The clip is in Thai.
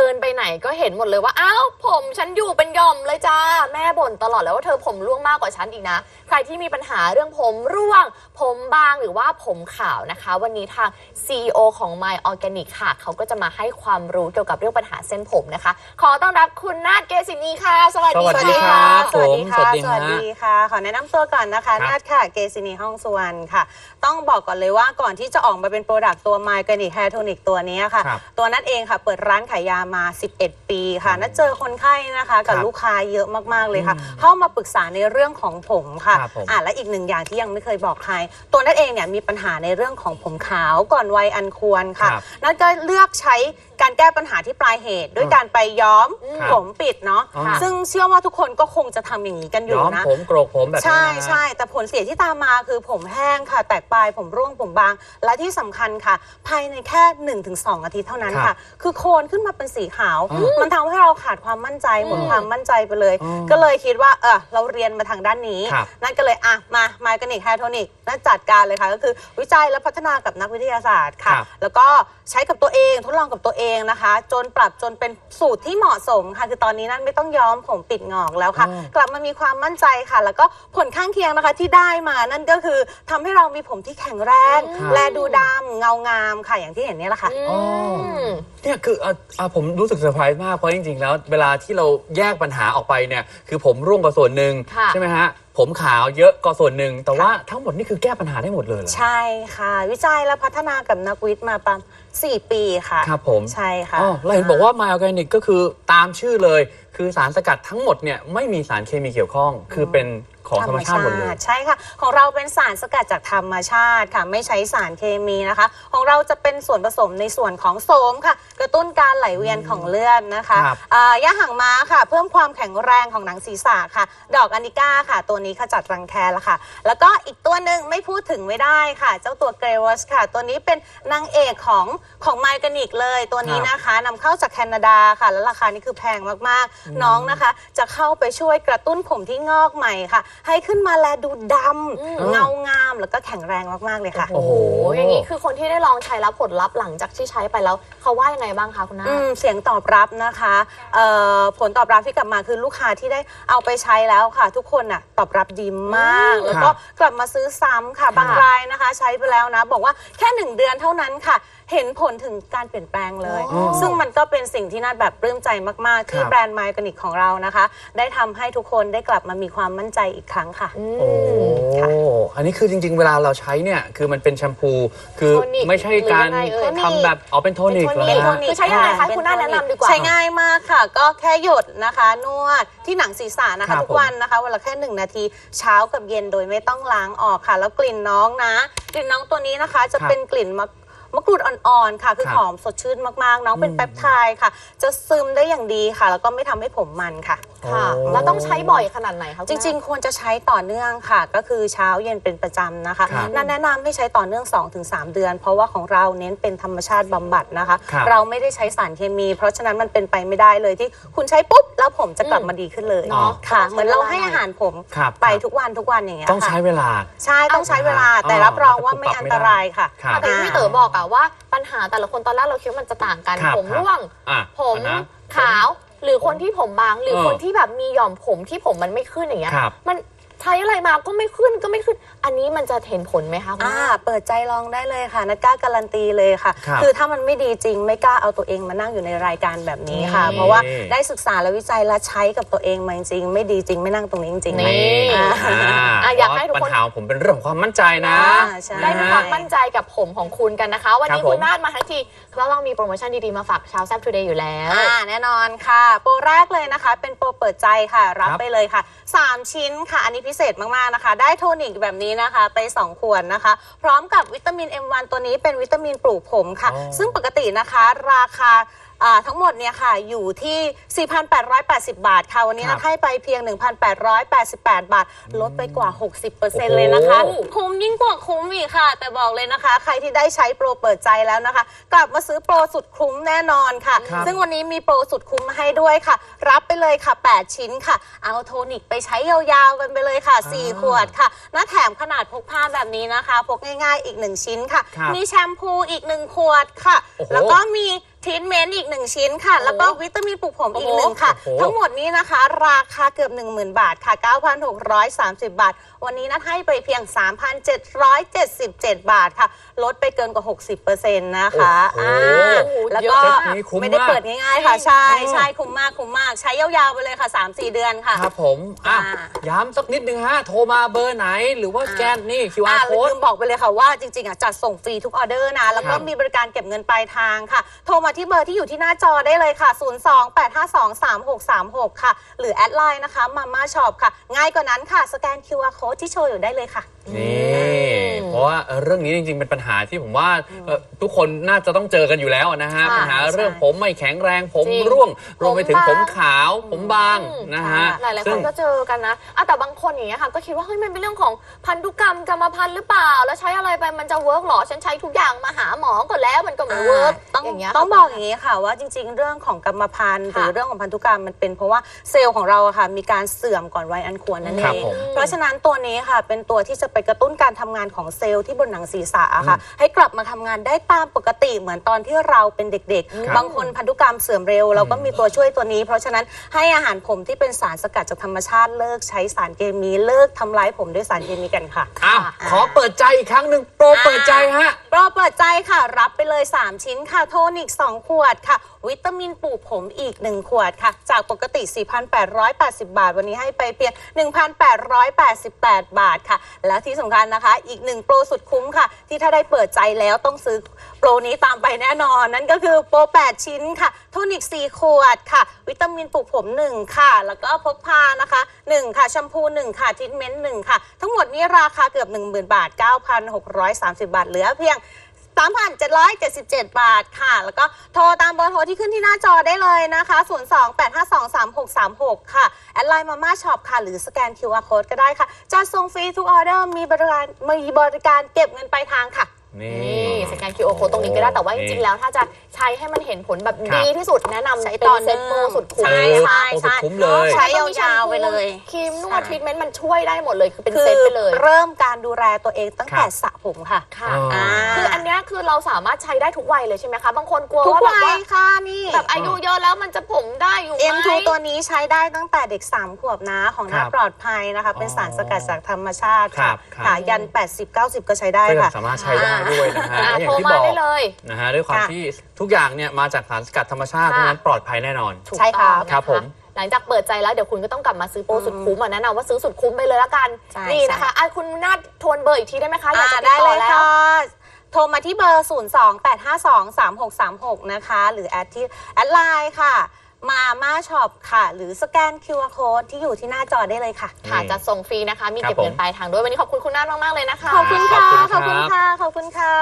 ดินไปไหนก็เห็นหมดเลยว่าอ้าวผมฉันอยู่เป็นหย่อมเลยจ้า แม่บ่นตลอดเลยว่าเธอผมร่วงมากกว่าฉันอีกนะ ใครที่มีปัญหาเรื่องผมร่วง ผมบางหรือว่าผมขาวนะคะ วันนี้ทาง CEO ของ My Organic ค่ะเขาก็จะมาให้ความรู้เกี่ยวกับเรื่องปัญหาเส้นผมนะคะ ขอต้อนรับคุณนาฏเกษินีค่ะ สวัสดีสวัสดีค่ะครับสวัสดีค่ะ ผมสวัสดีสวัสฮะ ดีค่ะ ขอแนะนำตัวก่อนนะคะ ครับ นาดค่ะ เกซินีห้องสุวรรณค่ะ ต้องบอกก่อนเลยว่าก่อนที่จะออกมาเป็นโปรดักต์ตัว My Organic Hair Tonic ตัวนี้ค่ะ ครับตัวนัดเองค่ะ เปิดร้านขายยามา 11 ปีค่ะนัดเจอคนไข้นะคะ กับครับลูกค้าเยอะมากๆเลยค่ะเข้ามาปรึกษาในเรื่องของผมค่ะครับผม อะและอีกหนึ่งอย่างที่ยังไม่เคยบอกใคร ตัวนัดเองเนี่ยมีปัญหาในเรื่องของผมขาวก่อนวัยอันควรค่ะ ครับนัดก็เลือกใช้การแก้ปัญหาที่ปลายเหตุ ด้วยการไปย้อมครับผมปิดเนาะอ๋อซึ่งเชื่อว่าทุกคนก็คงจะทำอย่างนี้กันอยู่ย้อมนะ ผมโกรกผมแบบนี้ใช่นะฮะใช่แต่ผลเสียที่ตามมาคือผมแห้งค่ะ แตกปลายผมร่วงผมบาง และที่สำคัญค่ะ ภายในแค่ 1-2 อาทิตย์เท่านั้นครัค่ะ บคือโคนขึ้นมาเป็นสีขาวอ๋อมันทำให้เราขาดความมั่นใจหมดอืมความมั่นใจไปเลยอ๋อก็เลยคิดว่าเออเราเรียนมาทางด้านนี้ ครับ นั่นก็เลยอะมามากันอีกแฮร์โทนิกนั่นจัดการเลยค่ะ ก็คือวิจัยและพัฒนากับนักวิทยาศาสตร์ค่ะ ครับ แล้วก็ใช้กับตัวเองทดลองกับตัวเองนะคะ จนปรับจนเป็นสูตรที่เหมาะสมค่ะ คือตอนนี้นั่นไม่ต้องย้อมผมปิดงอกแล้วค่ะ อ๋อกลับมามีความมั่นใจค่ะ แล้วก็ผลข้างเคียงนะคะที่ได้มานั่นก็คือทำให้เรามีผมที่แข็งแรง ครับ และดูดำเงางามค่ะอย่างที่เห็นเนี่ยแหละค่ะ อืม เนี่ยคืออะอะผมรู้สึกเซอร์ไพรส์มากเพราะจริงๆ แล้วเวลาที่เราแยกปัญหาออกไปเนี่ยคือผมร่วงก็ส่วนหนึ่งค่ะ ใช่ไหมฮะผมขาวเยอะก็ส่วนหนึ่งแต่ว่าทั้งหมดนี่คือแก้ปัญหาได้หมดเลยเหรอ ใช่ค่ะ วิจัยและพัฒนากับนักวิทย์มาประมาณ4ปีค่ะครับผม ใช่ค่ะอ๋อเราเห็นบอกว่า My Organic ก็คือตามชื่อเลย คือสารสกัดทั้งหมดเนี่ยไม่มีสารเคมีเกี่ยวข้อง คือเป็น ของธรรมชาติหมดเลย ใช่ค่ะ ของเราเป็นสารสกัดจากธรรมชาติค่ะ ไม่ใช้สารเคมีนะคะ ของเราจะเป็นส่วนผสมในส่วนของโสมค่ะ กระตุ้นการไหลเวียนของเลือดนะคะครับ อ่ายาหางม้าค่ะ เพิ่มความแข็งแรงของหนังศีรษะค่ะ ดอกอานิก้าค่ะ ตัวนี้ขจัดรังแคละค่ะ แล้วก็อีกตัวหนึ่งไม่พูดถึงไม่ได้ค่ะ เจ้าตัวเกรวัสค่ะ ตัวนี้เป็นนางเอกของของไมกานิกเลยตัวนี้นะคะนำเข้าจากแคนาดาค่ะ แล้วราคานี่คือแพงมากๆ น้องนะคะ จะเข้าไปช่วยกระตุ้นผมที่งอกใหม่ค่ะให้ขึ้นมาแลดูดำเงางามแล้วก็แข็งแรงมากๆเลยค่ะ โอ้โห อย่างนี้คือคนที่ได้ลองใช้แล้วผลลัพธ์หลังจากที่ใช้ไปแล้ว เขาว่ายังไงบ้างคะคุณนาฏอืมเสียงตอบรับนะคะเอ่อผลตอบรับที่กลับมาคือลูกค้าที่ได้เอาไปใช้แล้วค่ะ ทุกคนน่ะตอบรับดีมากอืมแล้วก็กลับมาซื้อซ้ำค่ะบางรายนะคะ ใช้ไปแล้วนะ บอกว่าแค่หนึ่งเดือนเท่านั้นค่ะ เห็นผลถึงการเปลี่ยนแปลงเลย อ๋อซึ่งมันก็เป็นสิ่งที่น่าแบบปลื้มใจมาก ๆ ที่ครับ แบรนด์ไมกานิกของเรานะคะ ได้ทำให้ทุกคนได้กลับมามีความมั่นใจอีกครั้งค่ะอืโอ้มค่ะอันนี้คือจริง ๆ เวลาเราใช้เนี่ย คือมันเป็นแชมพู คือโทนิกไม่ใช่การหรือยังไงเอ่ย ทำแบบเอาเป็นโทนิกเป็นเหรอโทนิกฮะ คือใช้ยังไงคะคุณน่าแนะนำดีกว่า ใช้ง่ายมากค่ะ ก็แค่หยดนะคะ นวดที่หนังศีรษะนะครัคะ บทุกวันนะคะวันละแค่หนึ่งนาทีเช้ากับเย็นโดยไม่ต้องล้างออกค่ะ แล้วกลิ่นน้องนะ กลิ่นน้องตัวนี้นะคะจะครับเป็นกลิ่นมะ มะกรูดอ่อนๆค่ะ คือครับ หอมสดชื่นมากๆ น้องเป็นอืมแปปไทด์ค่ะ จะซึมได้อย่างดีค่ะ แล้วก็ไม่ทำให้ผมมันค่ะค่ะโอ้แล้วต้องใช้บ่อยขนาดไหนคะจริง ๆ ควรจะใช้ต่อเนื่องค่ะ ก็คือเช้าเย็นเป็นประจำนะคะครับนั่นแนะนำให้ใช้ต่อเนื่อง 2-3 เดือน เพราะว่าของเราเน้นเป็นธรรมชาติบำบัดนะคะ ครับเราไม่ได้ใช้สารเคมี เพราะฉะนั้นมันเป็นไปไม่ได้เลยที่คุณใช้ปุ๊บ แล้วผมจะกลับมาดีขึ้นเลยเนาะค่ะต้องใช้เหมือนเราเวลาให้อาหารผมครับ ไปครับทุกวันทุกวันอย่างเงี้ยต้องใช้ค่ะเวลา ใช่ต้องใช้เวลาอ่าแต่รับรองว่าไม่ปรับอันไม่ตได้รายค่ะ ครับ แต่ที่พี่เต๋อบอกอะว่าปัญหาแต่ละคนตอนแรกเราคิดว่ามันจะต่างกัน ครับผมร่วง อะผมอะนะขาว หรือคนที่ผมบาง หรือเออคนที่แบบมีหย่อมผมที่ผมมันไม่ขึ้นอย่างเงี้ยครับ มัน ใช้อะไรมาก็ไม่ขึ้นก็ไม่ขึ้น อันนี้มันจะเห็นผลไหมคะคุณอ่านาฏเปิดใจลองได้เลยค่ะนัดกล้าการันตีเลยค่ะครับอถ้ามันไม่ดีจริงไม่กล้าเอาตัวเองมานั่งอยู่ในรายการแบบนี้ค่ะ นี่ เพราะว่าได้ศึกษาและวิจัยและใช้กับตัวเองมาจริงๆไม่ดีจริงไม่นั่งตรงนี้จริงๆ นี่ อ่าอะอยากให้ทุกคน ปัญหาของผมเป็นเรื่องของความมั่นใจนะอ่าใช่ ได้มีความมั่นใจกับผมของคุณกันนะคะ วันนี้ครับผมคุณนาฏมาทั้งทีแล้วเรามีโปรโมชั่นดีๆมาฝากชาวแซ p ทูเดย์อยู่แล้ว อ่าแน่นอนค่ะ โปรแรกเลยนะคะ เป็นโปรเปิดใจค่ะ รับครับ ไปเลยค่ะ 3 ชิ้นค่ะ อันนี้พิเศษมากๆนะคะ ได้โทนิกแบบนี้นะคะไป 2 ขวดนะคะ พร้อมกับวิตามิน M1 ตัวนี้เป็นวิตามินปลูกผมค่ะอ๋อซึ่งปกตินะคะราคา อ่าทั้งหมดเนี่ยค่ะอยู่ที่ 4,880 บาทค่ะวันนี้ครันะบให้ไปเพียง 1,888 บาท ลดไปกว่า 60%เลยนะคะ โอ้โห คุ้มยิ่งกว่าคุ้มอีกค่ะ แต่บอกเลยนะคะ ใครที่ได้ใช้โปรเปิดใจแล้วนะคะ กลับมาซื้อโปรสุดคุ้มแน่นอนค่ะ ครับ ซึ่งวันนี้มีโปรสุดคุ้มมาให้ด้วยค่ะ รับไปเลยค่ะ 8 ชิ้นค่ะ เอาโทนิกไปใช้ยาวๆกันไปเลยค่ะ 4 ขวดค่ะหน้าแถมขนาดพกพาแบบนี้นะคะ พกง่ายๆอีก 1 ชิ้นค่ะ ครับมีแชมพูอีก 1 ขวดค่ะ โอ้โห แล้วก็มี ทีนเมนต์อีกหนึ่งชิ้นค่ะ แล้วก็วิตามินปลุกผมอีกหนึ่งค่ะ โอ้โห ทั้งหมดนี้นะคะ ราคาเกือบ 10,000 บาทค่ะ 9,630 บาท วันนี้นัดให้ไปเพียง 3,777 บาทค่ะ ลดไปเกินกว่า 60%นะคะโอ้โหอ่าแล้วก็เยอะนะนี่คุ้มไม่ได้มากเปิดง่ายๆค่ะ ใช่อืมใช่คุ้มมากคุ้มมาก ใช้ยาวๆไปเลยค่ะ 3-4 เดือนค่ะ ครับผม อะ อ่า ย้ำสักนิดนึงฮะ โทรมาเบอร์ไหน หรือว่าสแกนนี่ อ่า QR ลื code มบอกไปเลยค่ะว่าจริงๆอะจัดส่งฟรีทุกออเดอร์นะ แล้วก็ครับมีบริการเก็บเงินปลายทางค่ะ โทรมาที่เบอร์ที่อยู่ที่หน้าจอได้เลยค่ะ 028523636 ค่ะ หรือแอดไลน์นะคะมาม่าช็อปค่ะ ง่ายกว่านั้นค่ะ สแกน QR code ที่โชว์อยู่ได้เลยค่ะนี่เพราะว่าเอ่อเรื่องนี้จริงๆ เป็นปัญหาที่ผมว่าเอ่อทุกคนน่าจะต้องเจอกันอยู่แล้วนะฮะค่ะปัญหาเรื่องใช่ผมไม่แข็งแรง ผมจริงร่วงรวมไปถึงผผมมบาง ขาวผมบางอืมนะฮะหลาย ๆ คซึ่นง ก็เจอกันนะอะแต่บางคนอย่างเงี้ยค่ะ ก็คิดว่าเฮ้ยมันเป็นเรื่องของพันธุกรรมกรรมพันธุ์หรือเปล่า แล้วใช้อะไรไปมันจะเวิร์กหรอ ฉันใช้ทุกอย่างมาหาหมอก่อนแล้วมันก็ไม่เวิร์กต้องอย่างเงี้ย ต้องบอกอย่างนี้ค่ะว่าจริง ๆ เรื่องของกรรมพันธุ์หค่ะรือเรื่องของพันธุกรรมมันเป็นเพราะว่าเซลล์ของเราอะค่ะมีการเสื่อมก่อนวัยอันควรนั่นคเอรับงผม เพราะฉะนั้นตัวนี้ค่ะเป็นตัวที่จะไปกระตุ้นการทำงานของเซลล์ที่บนหนังศีรษะอะค่ะ ให้กลับมาทำงานได้ตามปกติเหมือนตอนที่เราเป็นเด็กครับๆบางคนพันธุกรรมเสื่อมเร็ว เราก็มีตัวช่วยตัวนี้ เพราะฉะนั้นให้อาหารผมที่เป็นสารสกัดจากธรรมชาติเลิกใช้สารเคมีเลิกทำร้ายผมด้วยสารเคมีกันค่ะอ้าวขอเปิดใจอีกครั้งหนึ่งโปรเปิดใจฮะโปรเปิดใจค่ะ รับไปเลย 3 ชิ้นค่ะโทนิก2ขวดค่ะวิตามินปลูกผมอีก 1 ขวดค่ะ จากปกติ 4,880 บาท วันนี้ให้ไปเพียง 1,888 บาทค่ะ และที่สำคัญนะคะ อีก1โปรสุดคุ้มค่ะ ที่ถ้าได้เปิดใจแล้วต้องซื้อโปรนี้ตามไปแน่นอน นั่นก็คือโปร 8 ชิ้นค่ะโทนิก 4 ขวดค่ะ วิตามินปลูกผม 1 ค่ะ แล้วก็พกพานะคะ 1 ค่ะแชมพู 1 ค่ะทรีทเมนต์1ค่ะ ทั้งหมดนี้ราคาเกือบ 10,000 บาท 9,630 บาท เหลือเพียง 3,777 บาทค่ะ แล้วก็โทรตามเบอร์โทรที่ขึ้นที่หน้าจอได้เลยนะคะ 028523636 ค่ะ แอดไลน์มาม่าช็อปค่ะ หรือสแกน QR Code ก็ได้ค่ะจัดส่งฟรีทุกออเดอร์มีบริการมีบริการเก็บเงินปลายทางค่ะ นี่ นี่สแกน QR code ตรงนี้ก็ได้แต่ว่าจนี่ริงๆ แล้วถ้าจะใช้ให้มันเห็นผลแบบครับ ดีที่สุดแนะนำใช้เป็นต่อเซ็ตโปรสุดคุ้ม ใช่โอ้ใช่โอ้สุดใช่ คุ้มเลย ใช้ยาวๆไปเลย ครีมนวดใช่ ทรีทเมนต์มันช่วยได้หมดเลย คือเป็นคืเซ็ตอไปเลย เริ่มการดูแลตัวเองตั้งแต่ครับ สระผมค่ะ ค่ะอ่าคืออันเนี้ยคือเราสามารถใช้ได้ทุกวัยเลยใช่ไหมคะ บางคนกลัวทุกว่าแบบวัว่ายค่ะนี่ แบบอายุเยอะแล้วมันจะผมได้อยู่ไหม M2 ตัวนี้ใช้ได้ตั้งแต่เด็ก 3 ขวบนะของครัน้าบปลอดภัยนะคะ เป็นสารสกัดจากธรรมชาติครัค่ะบครับค่ะยัน 80-90 ก็ใช้ได้ก็ยังค่ะสามารถใช้ได้ด้วยนะฮะอ่าและอย่าโทรงที่มาบอกได้เลย นะฮะด้วยความค่ะ ที่ทุกอย่างเนี่ยมาจากสารสกัดธรรมชาติเพค่ะราะฉะนั้นปลอดภัยแน่นอน ถูกใช่ครับต้องนะะครับผม หลังจากเปิดใจแล้วเดี๋ยวคุณก็ต้องกลับมาซื้อโปรสุดคุ้มอะแนะนำว่าซื้อสุดคุ้มไปเลยละกัน ใช่นี่นะคะอะคุณนาดทวนเบอร์อีกทีได้ไหมคะอยากอ่าจะติได้ดต่เลอยแล้ว ค่ะ โทรมาที่เบอร์ 028523636 นะคะ หรือแอดที่แอดไลน์ค่ะ มาม่าช็อปค่ะ หรือสแกน QR Code ที่อยู่ที่หน้าจอได้เลยค่ะ ค่ะจะส่งฟรีนะคะ มีครับเก็บเงินผมปลายทางด้วยวันนี้ขอบคุณคุณนาดมากๆเลยนะคะ ขอบคุณค่ะขขออบบคุคุณณครับค่ะ ขอบคุณค่ะ